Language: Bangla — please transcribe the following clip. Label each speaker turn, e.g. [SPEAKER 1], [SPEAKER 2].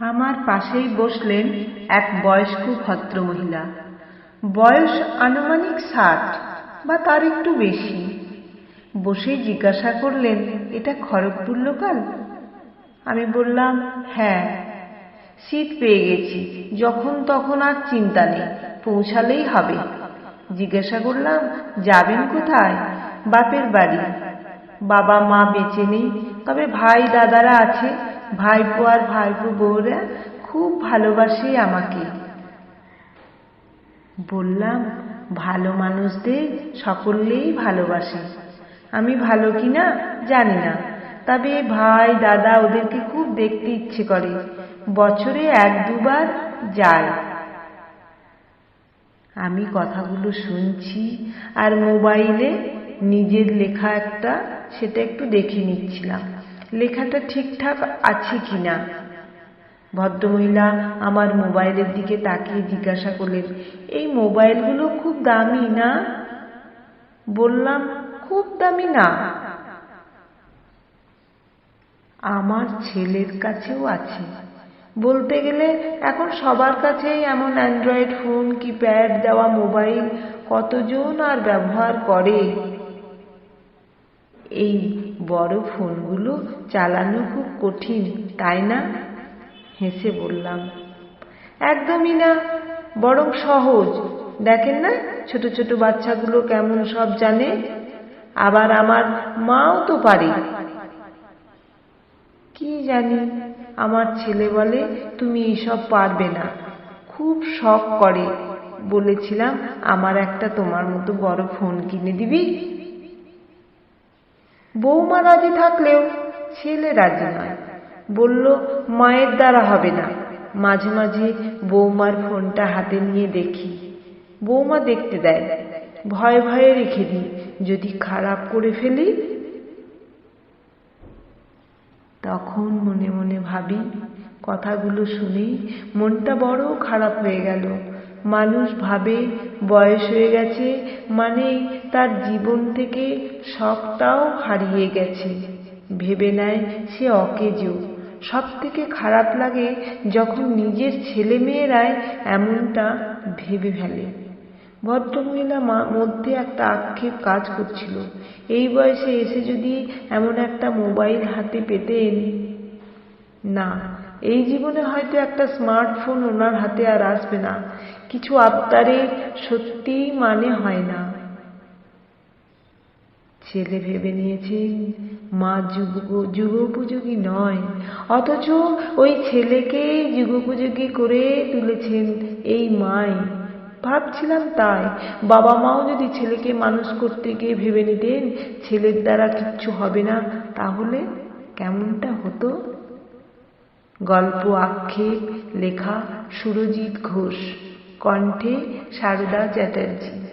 [SPEAKER 1] আমার পাশেই বসলেন এক বয়স্ক ভদ্রমহিলা। বয়স আনুমানিক ষাট বা তার একটু বেশি। বসেই জিজ্ঞাসা করলেন, এটা খড়গপুর লোকাল? আমি বললাম হ্যাঁ। সিট পেয়ে গেছি, যখন তখন আর চিন্তা নেই, পৌঁছালেই হবে। জিজ্ঞাসা করলাম, যাবেন কোথায়? বাপের বাড়ি। বাবা মা বেঁচে নেই, তবে ভাই দাদারা আছে ভাইপো আর ভাইপো বউরা খুব ভালোবাসে আমাকে। বললাম, ভালো মানুষদের সকলেই ভালোবাসে। আমি ভালো কিনা জানি না। তবে ভাই, দাদা ওদেরকে খুব দেখতে ইচ্ছে করে। বছরে এক, দুবার যায়। আমি কথাগুলো শুনছি আর মোবাইলে নিজের লেখা একটা, সেটা একটু দেখে নিচ্ছিলাম। লেখাটা ঠিকঠাক আছে কিনা? ভদ্রমহিলা আমার মোবাইলের দিকে তাকিয়ে জিজ্ঞাসা করলেন, এই মোবাইলগুলো খুব দামি না? বললাম, খুব দামি না। আমার ছেলের কাছেও আছে। বলতে গেলে এখন সবার কাছেই এমন অ্যান্ড্রয়েড ফোন, কিপ্যাড দেওয়া মোবাইল কতজন আর ব্যবহার করে? এই বড় ফোনগুলো চালানো খুব কঠিন, তাই না? হেসে বললাম। একদমই না, বরং সহজ। দেখেন না, ছোট ছোট বাচ্চাগুলো কেমন সব জানে? আবার আমার মাও তো পারে। কি জানি, আমার ছেলে বলে, তুমি এইসব পারবে না, খুব শখ করে। বলেছিলাম, আমার একটা তোমার মতো বড় ফোন কিনে দিবি? বৌমা রাজি থাকলেও ছেলে রাজি নয়। বলল, মায়ের দ্বারা হবে না। মাঝে মাঝে বৌমার ফোনটা হাতে নিয়ে দেখি। বৌমা দেখতে দেয়। ভয়ে ভয়ে রেখে দিই। যদি খারাপ করে ফেলি, তখন মনে মনে ভাবি, কথাগুলো শুনেই মনটা বড় খারাপ হয়ে গেল। মানুষ ভাবে বয়স হয়ে গেছে মানে তার জীবন থেকে সবটাও হারিয়ে গেছে। ভেবে নেয় সে অকেজো। সব থেকে খারাপ লাগে যখন নিজের ছেলে মেয়েরাই এমনটা ভেবে ফেলে। ভদ্রমহিলা মধ্যে একটা আক্ষেপ কাজ করছিল। এই বয়সে এসে যদি এমন একটা মোবাইল হাতে পেতেন না, এই জীবনে হয়তো একটা স্মার্টফোন ওনার হাতে আর আসবে না। কিছু আবতারে সত্যি মানে হয় না। ছেলে ভেবে নিয়েছে মা যুগ যুগোপযোগী নয়, অথচ ওই ছেলেকে যুগোপযোগী করে তুলেছেন এই মাই। ভাবছিলাম তাই, বাবা মাও যদি ছেলেকে মানুষ করতে গিয়ে ভেবে নিতেন, ছেলের দ্বারা কিচ্ছু হবে না, তাহলে কেমনটা হতো? গল্প আক্ষেপ লেখা সুরজিৎ ঘোষ। কণ্ঠে সারদা চ্যাটার্জি।